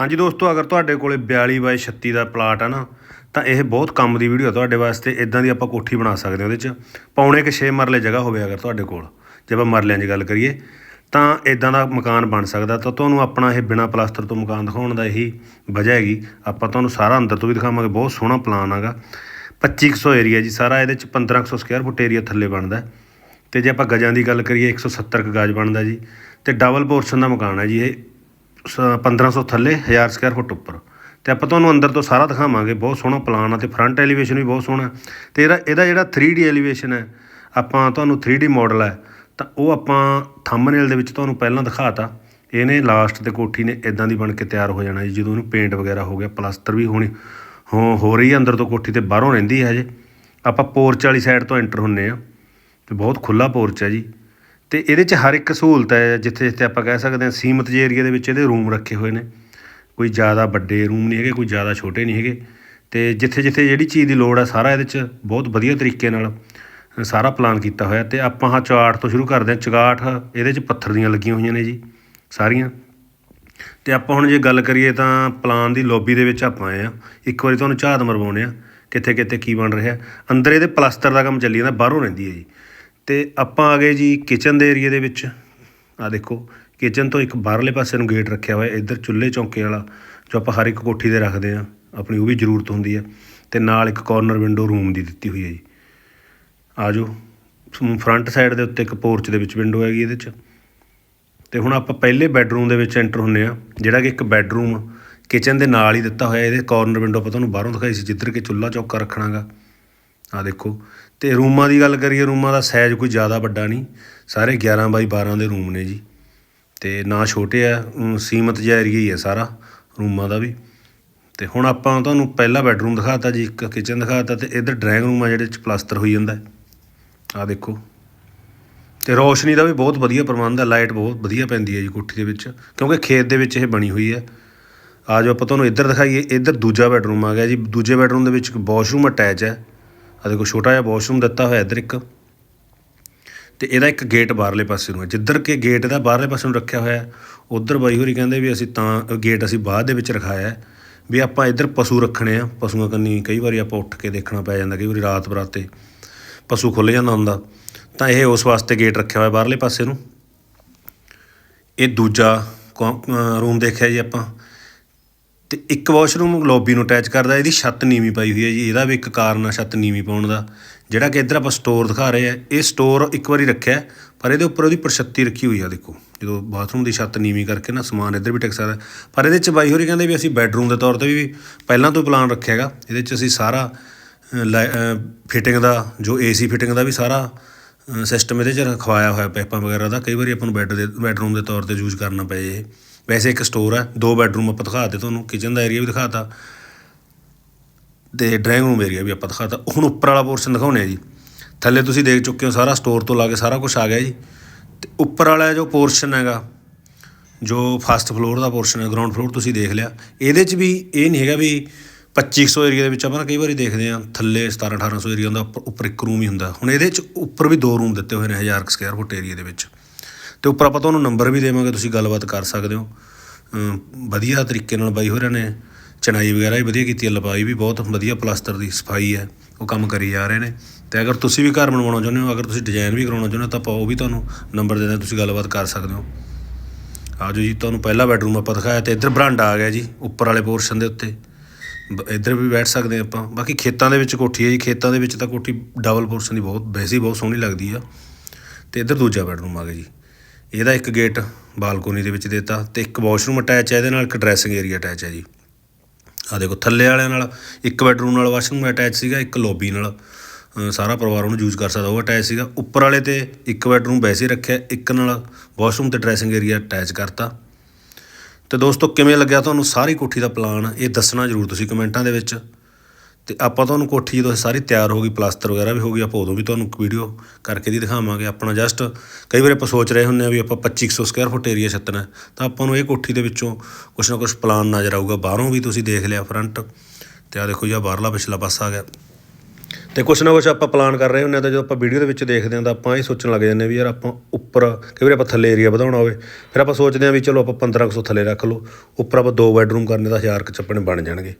ਹਾਂਜੀ ਦੋਸਤੋ, ਅਗਰ ਤੁਹਾਡੇ ਕੋਲੇ 42 ਬਾਈ 36 ਦਾ ਪਲਾਟ ਆ ਨਾ, ਤਾਂ ਇਹ ਬਹੁਤ ਕੰਮ ਦੀ ਵੀਡੀਓ ਤੁਹਾਡੇ ਵਾਸਤੇ। ਇਦਾਂ ਦੀ ਆਪਾਂ ਕੋਠੀ ਬਣਾ ਸਕਦੇ ਹਾਂ ਉਹਦੇ 'ਚ। ਪੌਣੇ ਕਿ 6 ਮਰਲੇ ਜਗ੍ਹਾ ਹੋਵੇ ਅਗਰ ਤੁਹਾਡੇ ਕੋਲ। ਜੇ ਆਪਾਂ ਮਰਲਿਆਂ 'ਦੀ ਗੱਲ ਕਰੀਏ, ਤਾਂ ਇਦਾਂ ਦਾ ਮਕਾਨ ਬਣ ਸਕਦਾ। ਤਾਂ ਤੁਹਾਨੂੰ ਆਪਣਾ ਇਹ ਬਿਨਾ ਪਲਾਸਟਰ ਤੋਂ ਮਕਾਨ ਦਿਖਾਉਣ ਦਾ ਇਹੀ ਵਜ੍ਹਾ ਹੈਗੀ। ਆਪਾਂ ਤੁਹਾਨੂੰ ਸਾਰਾ ਅੰਦਰ ਤੋਂ ਵੀ ਦਿਖਾਵਾਂਗੇ। ਬਹੁਤ ਸੋਹਣਾ ਪਲਾਨ ਹੈਗਾ 2500 ਏਰੀਆ ਜੀ। ਸਾਰਾ ਇਹਦੇ 'ਚ 1500 ਸਕੁਅਰ ਫੁੱਟ ਏਰੀਆ ਥੱਲੇ ਬਣਦਾ। ਹੈ। ਤੇ ਜੇ ਆਪਾਂ ਗਜਾਂ ਦੀ ਗੱਲ ਕਰੀਏ 170 ਕੁ ਗਜ ਬਣਦਾ ਜੀ। ਤੇ ਡਬਲ ਪੋਰਸ਼ਨ ਦਾ ਮਕਾਨ ਹੈ ਜੀ ਇਹ। 1500 ਥੱਲੇ 1000 ਸਕੁਅਰ ਫੁੱਟ ਉੱਪਰ। ਤੇ ਆਪਾਂ ਤੁਹਾਨੂੰ ਅੰਦਰ ਤੋਂ ਸਾਰਾ ਦਿਖਾਵਾਂਗੇ, ਬਹੁਤ ਸੋਹਣਾ ਪਲਾਨ ਆ ਤੇ ਫਰੰਟ ਐਲੀਵੇਸ਼ਨ ਵੀ ਬਹੁਤ ਸੋਹਣਾ ਹੈ। ਤੇ ਇਹਦਾ ਇਹਦਾ ਜਿਹੜਾ 3D ਐਲੀਵੇਸ਼ਨ ਹੈ, ਆਪਾਂ ਤੁਹਾਨੂੰ 3D ਮਾਡਲ ਹੈ, ਤਾਂ ਉਹ ਆਪਾਂ ਥੰਬਨੇਲ ਦੇ ਵਿੱਚ ਤੁਹਾਨੂੰ ਪਹਿਲਾਂ ਦਿਖਾਤਾ। ਇਹਨੇ ਲਾਸਟ ਤੇ ਕੋਠੀ ਨੇ ਇਦਾਂ ਦੀ ਬਣ ਕੇ ਤਿਆਰ ਹੋ ਜਾਣਾ ਜੀ, ਜਦੋਂ ਇਹਨੂੰ ਪੇਂਟ ਵਗੈਰਾ ਹੋ ਗਿਆ ਪਲਾਸਟਰ ਵੀ ਹੋਣੀ। ਹੋ ਹੋ ਰਹੀ ਹੈ ਅੰਦਰ ਤੋਂ ਕੋਠੀ ਤੇ, ਬਾਹਰੋਂ ਰਹਿੰਦੀ ਹੈ ਹਜੇ। ਆਪਾਂ ਪੋਰਚ ਵਾਲੀ ਸਾਈਡ ਤੋਂ ਐਂਟਰ ਹੁੰਨੇ ਆ। ਤੇ ਬਹੁਤ ਖੁੱਲਾ ਪੋਰਚ ਹੈ ਜੀ। ਤੇ ਇਹਦੇ 'ਚ ਹਰ ਇੱਕ ਸਹੂਲਤ ਹੈ, ਜਿੱਥੇ ਜਿੱਥੇ ਆਪਾਂ ਕਹਿ ਸਕਦੇ ਹਾਂ ਸੀਮਤ ਜੇ ਏਰੀਆ ਦੇ ਵਿੱਚ ਇਹਦੇ ਰੂਮ ਰੱਖੇ ਹੋਏ ਨੇ। ਕੋਈ ਜ਼ਿਆਦਾ ਵੱਡੇ ਰੂਮ ਨਹੀਂ ਹੈਗੇ, ਕੋਈ ਜ਼ਿਆਦਾ ਛੋਟੇ ਨਹੀਂ ਹੈਗੇ। ਤੇ ਜਿੱਥੇ ਜਿੱਥੇ ਜਿਹੜੀ ਚੀਜ਼ ਦੀ ਲੋੜ ਹੈ ਸਾਰਾ ਇਹਦੇ 'ਚ ਬਹੁਤ ਵਧੀਆ ਤਰੀਕੇ ਨਾਲ ਸਾਰਾ ਪਲਾਨ ਕੀਤਾ ਹੋਇਆ। ਤੇ ਆਪਾਂ ਹਾਂ ਚਾਰਟ ਤੋਂ ਸ਼ੁਰੂ ਕਰਦੇ ਹਾਂ, ਚਗਾਠ ਇਹਦੇ 'ਚ ਪੱਥਰ ਦੀਆਂ ਲੱਗੀਆਂ ਹੋਈਆਂ ਨੇ ਜੀ, ਸਾਰੀਆਂ। ਤੇ ਆਪਾਂ ਹੁਣ ਜੇ ਗੱਲ ਕਰੀਏ ਤਾਂ ਪਲਾਨ ਦੀ ਲੌਬੀ ਦੇ ਵਿੱਚ ਆਪਾਂ ਆਏ ਆ ਇੱਕ ਵਾਰੀ ਤੁਹਾਨੂੰ ਝਾਤ ਮਰਵਾਉਣੇ ਆ ਕਿੱਥੇ ਕਿੱਥੇ ਕੀ ਬਣ ਰਿਹਾ। ਅੰਦਰ ਇਹਦੇ ਪਲਸਤਰ ਦਾ ਕੰਮ ਚੱਲੀ ਜਾਂਦਾ, ਬਾਹਰੋਂ ਰਹਿੰਦੀ ਹੈ ਜੀ। ਅਤੇ ਆਪਾਂ ਆ ਗਏ ਜੀ ਕਿਚਨ ਦੇ ਏਰੀਏ ਦੇ ਵਿੱਚ। ਆਹ ਦੇਖੋ ਕਿਚਨ ਤੋਂ ਇੱਕ ਬਾਹਰਲੇ ਪਾਸੇ ਨੂੰ ਗੇਟ ਰੱਖਿਆ ਹੋਇਆ, ਇੱਧਰ ਚੁੱਲ੍ਹੇ ਚੌਂਕੇ ਵਾਲਾ, ਜੋ ਆਪਾਂ ਹਰ ਇੱਕ ਕੋਠੀ ਦੇ ਰੱਖਦੇ ਆ ਆਪਣੀ ਉਹ ਵੀ ਜ਼ਰੂਰਤ ਹੁੰਦੀ ਹੈ। ਤੇ ਨਾਲ ਇੱਕ ਕਾਰਨਰ ਵਿੰਡੋ ਰੂਮ ਦੀ ਦਿੱਤੀ ਹੋਈ ਹੈ ਜੀ। ਆ ਜਾਓ ਫਰੰਟ ਸਾਈਡ ਦੇ ਉੱਤੇ ਇੱਕ ਪੋਰਚ ਦੇ ਵਿੱਚ ਵਿੰਡੋ ਹੈਗੀ ਇਹਦੇ 'ਚ। ਤੇ ਹੁਣ ਆਪਾਂ ਪਹਿਲੇ ਬੈੱਡਰੂਮ ਦੇ ਵਿੱਚ ਐਂਟਰ ਹੁੰਨੇ ਆ ਜਿਹੜਾ ਕਿ ਇੱਕ ਬੈੱਡਰੂਮ ਕਿਚਨ ਦੇ ਨਾਲ ਹੀ ਦਿੱਤਾ ਹੋਇਆ, ਇਹਦੇ ਕਾਰਨਰ ਵਿੰਡੋ ਆਪਾਂ ਤੁਹਾਨੂੰ ਬਾਹਰੋਂ ਦਿਖਾਈ ਸੀ, ਜਿੱਧਰ ਕਿ ਚੁੱਲ੍ਹਾ ਚੌਕਾ ਰੱਖਣਾਗਾ। ਆ ਦੇਖੋ ਤੇ ਰੂਮਾਂ ਦੀ ਗੱਲ ਕਰੀਏ, ਰੂਮਾਂ ਦਾ ਸਾਈਜ਼ ਕੋਈ ਜ਼ਿਆਦਾ ਵੱਡਾ ਨਹੀਂ। ਸਾਰੇ 11 ਬਾਈ 12 ਦੇ ਰੂਮ ਨੇ ਜੀ। ਤੇ ਨਾ ਛੋਟੇ ਆ, ਅਮ ਸੀਮਤ ਜਿਹਾ ਏਰੀਆ ਹੀ ਹੈ ਸਾਰਾ, ਰੂਮਾਂ ਦਾ ਵੀ। ਤੇ ਹੁਣ ਆਪਾਂ ਤੁਹਾਨੂੰ ਪਹਿਲਾ ਬੈੱਡਰੂਮ ਦਿਖਾਤਾ ਜੀ, ਇੱਕ ਕਿਚਨ ਦਿਖਾਤਾ ਤੇ ਇੱਧਰ ਡਰਾਇੰਗ ਰੂਮ ਆ ਜਿਹੜੇ ਚ ਪਲਾਸਟਰ ਹੋਈ ਜਾਂਦਾ ਆ ਦੇਖੋ। ਤੇ ਰੋਸ਼ਨੀ ਦਾ ਵੀ ਬਹੁਤ ਵਧੀਆ ਪ੍ਰਬੰਧ ਹੈ ਲਾਈਟ ਬਹੁਤ ਵਧੀਆ ਪੈਂਦੀ ਹੈ ਜੀ ਕੋਠੀ ਦੇ ਵਿੱਚ, ਕਿਉਂਕਿ ਖੇਤ ਦੇ ਵਿੱਚ ਇਹ ਬਣੀ ਹੋਈ ਹੈ ਆ ਜੋ ਆਪਾਂ ਤੁਹਾਨੂੰ ਇੱਧਰ ਦਿਖਾਈਏ, ਇੱਧਰ ਦੂਜਾ ਬੈਡਰੂਮ ਆ ਗਿਆ ਜੀ। ਦੂਜੇ ਬੈਡਰੂਮ ਦੇ ਵਿੱਚ ਇੱਕ ਵਾਸ਼ਰੂਮ ਅਟੈਚ ਹੈ ਆ ਦੇਖੋ, ਛੋਟਾ ਜਿਹਾ ਵਾਸ਼ਰੂਮ ਦਿੱਤਾ ਹੋਇਆ ਇੱਧਰ ਇੱਕ। ਤੇ ਇਹਦਾ ਇੱਕ ਗੇਟ ਬਾਹਰਲੇ ਪਾਸੇ ਨੂੰ ਹੈ। ਜਿੱਧਰ ਕਿ ਗੇਟ ਦਾ ਬਾਹਰਲੇ ਪਾਸੇ ਨੂੰ ਰੱਖਿਆ ਹੋਇਆ ਹੈ, ਉਧਰ ਬਾਈ ਹੋਰੀ ਕਹਿੰਦੇ ਵੀ ਅਸੀਂ ਤਾਂ ਗੇਟ ਅਸੀਂ ਬਾਅਦ ਦੇ ਵਿੱਚ ਰਖਾਇਆ ਵੀ ਆਪਾਂ ਇੱਧਰ ਪਸ਼ੂ ਰੱਖਣੇ ਆ। ਪਸ਼ੂਆਂ ਕੰਨੀ ਕਈ ਵਾਰੀ ਆਪਾਂ ਉੱਠ ਕੇ ਦੇਖਣਾ ਪੈ ਜਾਂਦਾ, ਕਈ ਵਾਰੀ ਰਾਤ ਬਰਾਤੇ ਪਸ਼ੂ ਖੁੱਲ ਜਾਂਦਾ ਹੁੰਦਾ। ਤਾਂ ਇਹ ਉਸ ਵਾਸਤੇ ਗੇਟ ਰੱਖਿਆ ਹੋਇਆ ਬਾਹਰਲੇ ਪਾਸੇ ਨੂੰ। ਇਹ ਦੂਜਾ ਰੂਮ ਦੇਖਿਆ ਜੀ ਆਪਾਂ। ਤੇ ਇੱਕ ਵਾਸ਼ਰੂਮ ਲੌਬੀ ਨੂੰ ਅਟੈਚ ਕਰਦਾ, ਇਹਦੀ ਛੱਤ ਨੀਵੀਂ ਪਾਈ ਹੋਈ ਹੈ ਜੀ, ਇਹਦਾ ਵੀ ਇੱਕ ਕਾਰਨ ਆ ਛੱਤ ਨੀਵੀਂ ਪਾਉਣ ਦਾ। ਜਿਹੜਾ ਕਿ ਇੱਧਰ ਆਪਾਂ ਸਟੋਰ ਦਿਖਾ ਰਹੇ ਆ ਇਹ ਸਟੋਰ ਇੱਕ ਵਾਰੀ ਰੱਖਿਆ, ਪਰ ਇਹਦੇ ਉੱਪਰ ਉਹਦੀ ਪ੍ਰਸ਼ੱਤੀ ਰੱਖੀ ਹੋਈ ਆ, ਦੇਖੋ। ਜਦੋਂ ਬਾਥਰੂਮ ਦੀ ਛੱਤ ਨੀਵੀਂ ਕਰਕੇ ਨਾ ਸਮਾਨ ਇੱਧਰ ਵੀ ਟਿਕ ਸਕਦਾ, ਪਰ ਇਹਦੇ ਚ ਬਾਈ ਹੋਰੀ ਕਹਿੰਦੇ ਵੀ ਅਸੀਂ ਬੈੱਡਰੂਮ ਦੇ ਤੌਰ ਤੇ ਵੀ ਪਹਿਲਾਂ ਤੋਂ ਪਲਾਨ ਰੱਖਿਆ ਹੈਗਾ। ਇਹਦੇ ਚ ਅਸੀਂ ਸਾਰਾ ਫਿਟਿੰਗ ਦਾ, ਜੋ ਏਸੀ ਫਿਟਿੰਗ ਦਾ ਵੀ ਸਾਰਾ ਸਿਸਟਮ ਇਹਦੇ ਚ ਰਖਵਾਇਆ ਹੋਇਆ ਪਾਈਪਾਂ ਵਗੈਰਾ ਦਾ, ਕਈ ਵਾਰੀ ਆਪਾਂ ਨੂੰ ਬੈੱਡ ਦੇ ਬੈੱਡਰੂਮ ਦੇ ਤੌਰ ਤੇ ਯੂਜ਼ ਕਰਨਾ ਪਏ ਇਹ। ਵੈਸੇ ਇੱਕ ਸਟੋਰ ਹੈ ਦੋ ਬੈੱਡਰੂਮ ਆਪਾਂ ਦਿਖਾਤੇ ਤੁਹਾਨੂੰ ਕਿਚਨ ਦਾ ਏਰੀਆ ਵੀ ਦਿਖਾਤਾ ਤੇ ਡਰਾਇੰਗ ਰੂਮ ਏਰੀਆ ਵੀ ਆਪਾਂ ਦਿਖਾਤਾ। ਹੁਣ ਉੱਪਰ ਵਾਲਾ ਪੋਰਸ਼ਨ ਦਿਖਾਉਣੇ ਆ ਜੀ। ਥੱਲੇ ਤੁਸੀਂ ਦੇਖ ਚੁੱਕੇ ਹੋ ਸਾਰਾ ਸਟੋਰ ਤੋਂ ਲਾ ਕੇ ਸਾਰਾ ਕੁਝ ਆ ਗਿਆ ਜੀ। ਤੇ ਉੱਪਰ ਵਾਲਾ ਜੋ ਪੋਰਸ਼ਨ ਹੈਗਾ, ਜੋ ਫਸਟ ਫਲੋਰ ਦਾ ਪੋਰਸ਼ਨ ਹੈ ਗਰਾਊਂਡ ਫਲੋਰ ਤੁਸੀਂ ਦੇਖ ਲਿਆ। ਇਹਦੇ 'ਚ ਵੀ ਇਹ ਨਹੀਂ ਹੈਗਾ ਵੀ 2500 ਏਰੀਆ ਦੇ ਵਿੱਚ ਆਪਾਂ ਨਾ ਕਈ ਵਾਰੀ ਦੇਖਦੇ ਆ ਥੱਲੇ 17 1800 ਏਰੀਆ ਹੁੰਦਾ ਉੱਪਰ ਉੱਪਰ ਇੱਕ ਰੂਮ ਹੀ ਹੁੰਦਾ। ਹੁਣ ਇਹਦੇ 'ਚ ਉੱਪਰ ਵੀ ਦੋ ਰੂਮ ਦਿੱਤੇ ਹੋਏ ਨੇ 1000 ਸਕੁਅਰ ਫੁੱਟ ਏਰੀਆ ਦੇ ਵਿੱਚ। ਅਤੇ ਉੱਪਰ ਆਪਾਂ ਤੁਹਾਨੂੰ ਨੰਬਰ ਵੀ ਦੇਵਾਂਗੇ, ਤੁਸੀਂ ਗੱਲਬਾਤ ਕਰ ਸਕਦੇ ਹੋ। ਵਧੀਆ ਤਰੀਕੇ ਨਾਲ ਬਾਈ ਹੋਰਾਂ ਨੇ ਚਣਾਈ ਵਗੈਰਾ ਵੀ ਵਧੀਆ ਕੀਤੀ ਹੈ, ਲਪਾਈ ਵੀ ਬਹੁਤ ਵਧੀਆ ਪਲਾਸਟਰ ਦੀ ਸਫ਼ਾਈ ਹੈ, ਉਹ ਕੰਮ ਕਰੀ ਜਾ ਰਹੇ ਨੇ। ਤੇ ਅਗਰ ਤੁਸੀਂ ਵੀ ਘਰ ਬਣਵਾਉਣਾ ਚਾਹੁੰਦੇ ਹੋ, ਅਗਰ ਤੁਸੀਂ ਡਿਜ਼ਾਈਨ ਵੀ ਕਰਾਉਣਾ ਚਾਹੁੰਦੇ ਹੋ, ਤਾਂ ਆਪਾਂ ਉਹ ਵੀ ਤੁਹਾਨੂੰ ਨੰਬਰ ਦੇ ਦਿੰਦੇ ਤੁਸੀਂ ਗੱਲਬਾਤ ਕਰ ਸਕਦੇ ਹੋ। ਆਜੋ ਜੀ, ਤੁਹਾਨੂੰ ਪਹਿਲਾ ਬੈਡਰੂਮ ਆਪਾਂ ਦਿਖਾਇਆ ਤੇ ਇੱਧਰ ਬਰਾਂਡਾ ਆ ਗਿਆ ਜੀ, ਉੱਪਰ ਵਾਲੇ ਪੋਰਸ਼ਨ ਦੇ ਉੱਤੇ। ਬ- ਇੱਧਰ ਵੀ ਬੈਠ ਸਕਦੇ ਆਪਾਂ। ਬਾਕੀ ਖੇਤਾਂ ਦੇ ਵਿੱਚ ਕੋਠੀ ਹੈ ਜੀ, ਖੇਤਾਂ ਦੇ ਵਿੱਚ ਤਾਂ ਕੋਠੀ ਡਬਲ ਪੋਰਸ਼ਨ ਦੀ ਬਹੁਤ, ਵੈਸੇ ਬਹੁਤ ਸੋਹਣੀ ਲੱਗਦੀ ਆ। ਤੇ ਇੱਧਰ ਦੂਜਾ ਬੈਡਰੂਮ ਆ ਗਿਆ ਜੀ। ਇਹਦਾ ਇੱਕ ਗੇਟ ਬਾਲਕੋਨੀ ਦੇ ਵਿੱਚ ਦਿੱਤਾ ਤੇ ਇੱਕ ਵਾਸ਼ਰੂਮ ਅਟੈਚ ਹੈ, ਇਹਦੇ ਨਾਲ ਇੱਕ ਡਰੈਸਿੰਗ ਏਰੀਆ ਅਟੈਚ ਹੈ ਜੀ। ਆ ਦੇਖੋ, ਥੱਲੇ ਵਾਲਿਆਂ ਨਾਲ ਇੱਕ ਬੈਡਰੂਮ ਨਾਲ ਵਾਸ਼ਰੂਮ ਅਟੈਚ ਸੀਗਾ, ਇੱਕ ਲੌਬੀ ਨਾਲ। ਸਾਰਾ ਪਰਿਵਾਰ ਉਹਨੂੰ ਯੂਜ਼ ਕਰ ਸਕਦਾ, ਉਹ ਅਟੈਚ ਸੀਗਾ। ਉੱਪਰ ਵਾਲੇ ਤੇ ਇੱਕ ਬੈਡਰੂਮ ਵੈਸੇ ਰੱਖਿਆ, ਇੱਕ ਨਾਲ ਵਾਸ਼ਰੂਮ ਤੇ ਡਰੈਸਿੰਗ ਏਰੀਆ ਅਟੈਚ ਕਰਤਾ। ਤੇ ਦੋਸਤੋ, ਕਿਵੇਂ ਲੱਗਿਆ ਤੁਹਾਨੂੰ ਸਾਰੀ ਕੋਠੀ ਦਾ ਪਲਾਨ? ਇਹ ਦੱਸਣਾ ਜ਼ਰੂਰ ਤੁਸੀਂ ਕਮੈਂਟਾਂ ਦੇ ਵਿੱਚ। ਤੇ ਆਪਾਂ ਤੁਹਾਨੂੰ ਕੋਠੀ ਜਦੋਂ ਸਾਰੀ ਤਿਆਰ ਹੋ ਗਈ, ਪਲਾਸਟਰ ਵਗੈਰਾ ਵੀ ਹੋ ਗਈ, ਆਪਾਂ ਉਦੋਂ ਵੀ ਤੁਹਾਨੂੰ ਵੀਡੀਓ ਕਰਕੇ ਦੀ ਦਿਖਾਵਾਂਗੇ। ਆਪਣਾ ਜਸਟ ਕਈ ਵਾਰ ਆਪਾਂ ਸੋਚ ਰਹੇ ਹੁੰਦੇ ਆ ਵੀ ਆਪਾਂ 2500 ਸਕੁਅਰ ਫੁੱਟ ਏਰੀਆ ਛੱਤਣਾ ਤਾਂ ਆਪਾਂ ਨੂੰ ਇਹ ਕੋਠੀ ਦੇ ਵਿੱਚੋਂ ਕੁਛ ਨਾ ਕੁਛ ਪਲਾਨ ਨਜ਼ਰ ਆਊਗਾ। ਬਾਹਰੋਂ ਵੀ ਤੁਸੀਂ ਦੇਖ ਲਿਆ ਫਰੰਟ ਤੇ ਆ ਦੇਖੋ ਜੀ, ਆਹ ਬਾਹਰਲਾ ਪਿਛਲਾ ਪਾਸਾ ਆ ਗਿਆ। ਤੇ ਕੁਛ ਨਾ ਕੁਛ ਆਪਾਂ ਪਲਾਨ ਕਰ ਰਹੇ ਹੁੰਦੇ ਹਾਂ ਤਾਂ ਜਦੋਂ ਆਪਾਂ ਵੀਡੀਓ ਦੇ ਵਿੱਚ ਦੇਖਦੇ ਹਾਂ ਤਾਂ ਆਪਾਂ ਇਹ ਸੋਚਣ ਲੱਗ ਜਾਂਦੇ ਹਾਂ ਵੀ ਯਾਰ ਆਪਾਂ ਉੱਪਰ ਕਈ ਵਾਰੀ ਆਪਾਂ ਥੱਲੇ ਏਰੀਆ ਵਧਾਉਣਾ ਹੋਵੇ, ਫਿਰ ਆਪਾਂ ਸੋਚਦੇ ਹਾਂ ਵੀ ਚਲੋ ਆਪਾਂ 1500 ਥੱਲੇ ਰੱਖ ਲਓ। ਉੱਪਰ ਆਪਾਂ ਦੋ ਬੈਡਰੂਮ ਕਰਨੇ ਤਾਂ 1000 ਕੁ ਚ ਆਪਣੇ ਬਣ ਜਾਣਗੇ।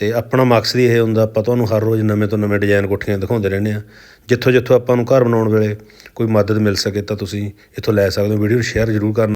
ਅਤੇ ਆਪਣਾ ਮਕਸਦ ਹੀ ਇਹ ਹੁੰਦਾ, ਆਪਾਂ ਤੁਹਾਨੂੰ ਹਰ ਰੋਜ਼ ਨਵੇਂ ਤੋਂ ਨਵੇਂ ਡਿਜ਼ਾਈਨ ਕੋਠੀਆਂ ਦਿਖਾਉਂਦੇ ਰਹਿੰਦੇ ਹਾਂ। ਜਿੱਥੋਂ ਜਿੱਥੋਂ ਆਪਾਂ ਨੂੰ ਘਰ ਬਣਾਉਣ ਵੇਲੇ ਕੋਈ ਮਦਦ ਮਿਲ ਸਕੇ ਤਾਂ ਤੁਸੀਂ ਇੱਥੋਂ ਲੈ ਸਕਦੇ ਹੋ। ਵੀਡੀਓ ਨੂੰ ਸ਼ੇਅਰ ਜ਼ਰੂਰ ਕਰਨਾ।